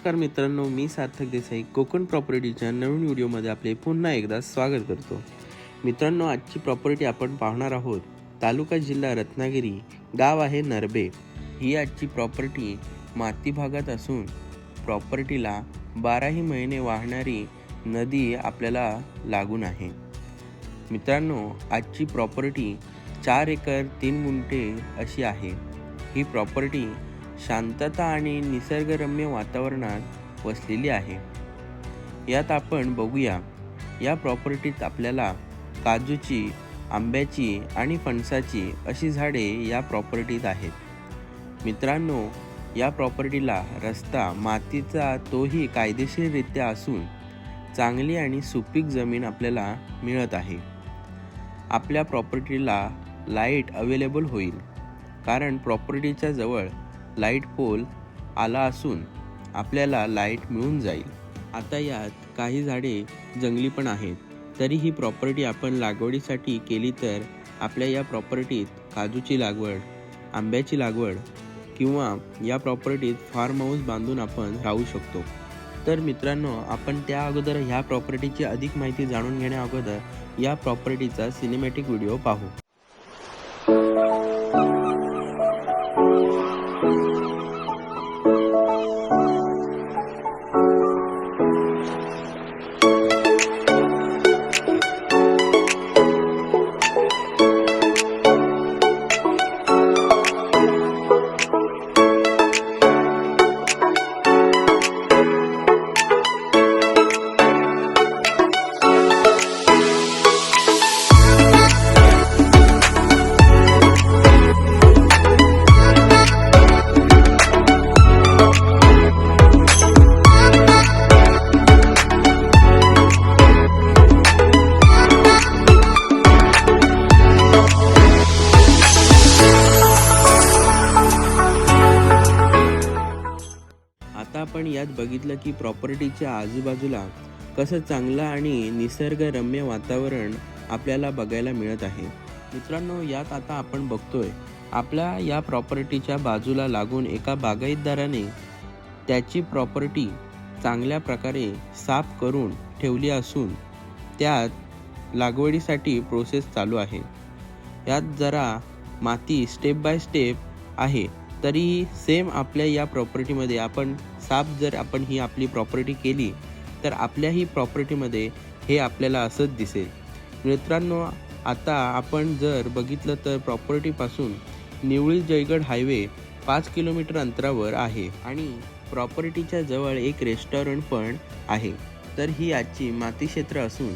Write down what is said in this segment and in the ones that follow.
नमस्कार मित्रांनो मी सार्थक देसाई. कोकण प्रॉपर्टीच्या नवीन व्हिडिओमध्ये आपले पुन्हा एकदा स्वागत करतो. मित्रांनो आजची प्रॉपर्टी आपण पाहणार आहोत. तालुका जिल्हा रत्नागिरी गाव आहे नरबे. ही आजची प्रॉपर्टी माती भागात असून प्रॉपर्टीला बाराही महिने वाहणारी नदी आपल्याला लागून आहे. मित्रांनो आजची प्रॉपर्टी चार एकर तीन गुंठे अशी आहे. ही प्रॉपर्टी शांतता आणि निसर्गरम्य वातावरणात वसलेली आहे. यात आपण बघूया या प्रॉपर्टीत आपल्याला काजूची आंब्याची आणि फणसाची अशी झाडे या प्रॉपर्टीत आहेत. मित्रांनो या प्रॉपर्टीला रस्ता मातीचा तोही कायदेशीररित्या असून चांगली आणि सुपीक जमीन आपल्याला मिळत आहे. आपल्या प्रॉपर्टीला लाइट अवेलेबल होईल कारण प्रॉपर्टीच्या जवळ लाइट पोल आला असून आपल्याला लाइट मिळून जाईल. आता यात काही झाडे जंगली पण आहेत. तरी ही प्रॉपर्टी आपण लागवडीसाठी केली तर आपल्या या प्रॉपर्टीत काजूची लागवड आंब्याची लागवड किंवा या प्रॉपर्टीत फार्म हाऊस बांधून आपण राहू शकतो. तर मित्रांनो आपण त्या अगोदर ह्या प्रॉपर्टीची अधिक माहिती जाणून घेण्या अगोदर या प्रॉपर्टीचा सिनेमॅटिक व्हिडिओ पाहू. आपण यात बघितलं की प्रॉपर्टीच्या आजूबाजूला कसं चांगलं आणि निसर्गरम्य वातावरण आपल्याला बघायला मिळत आहे. मित्रांनो यात आता आपण बघतोय आपल्या या प्रॉपर्टीच्या बाजूला लागून एका बागायतदाराने त्याची प्रॉपर्टी चांगल्या प्रकारे साफ करून ठेवली असून त्यात लागवडीसाठी प्रोसेस चालू आहे. यात जरा माती स्टेप बाय स्टेप आहे. तरी सेम आपल्या या प्रॉपर्टीमध्ये आपण साफ जर आपण ही आपली प्रॉपर्टी केली तर आपल्याही प्रॉपर्टीमध्ये हे आपल्याला असंच दिसेल. मित्रांनो आता आपण जर बघितलं तर प्रॉपर्टीपासून निवळी जयगड हायवे पाच किलोमीटर अंतरावर आहे आणि प्रॉपर्टीच्या जवळ एक रेस्टॉरंट पण आहे. तर ही आजची माती क्षेत्र असून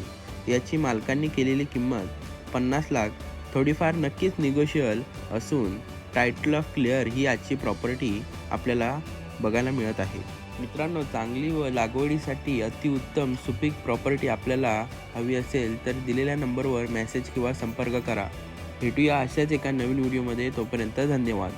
याची मालकांनी केलेली किंमत पन्नास लाख थोडीफार नक्कीच निगोशियल असून टायटल ऑफ क्लिअर ही आजची प्रॉपर्टी आपल्याला बघायला मिळत आहे. मित्रांनो चांगली व लागवडीसाठी अतिउत्तम सुपीक प्रॉपर्टी आपल्याला हवी असेल तर दिलेल्या नंबरवर मेसेज किंवा संपर्क करा. भेटूया अशाच एका नवीन व्हिडिओमध्ये. तोपर्यंत धन्यवाद.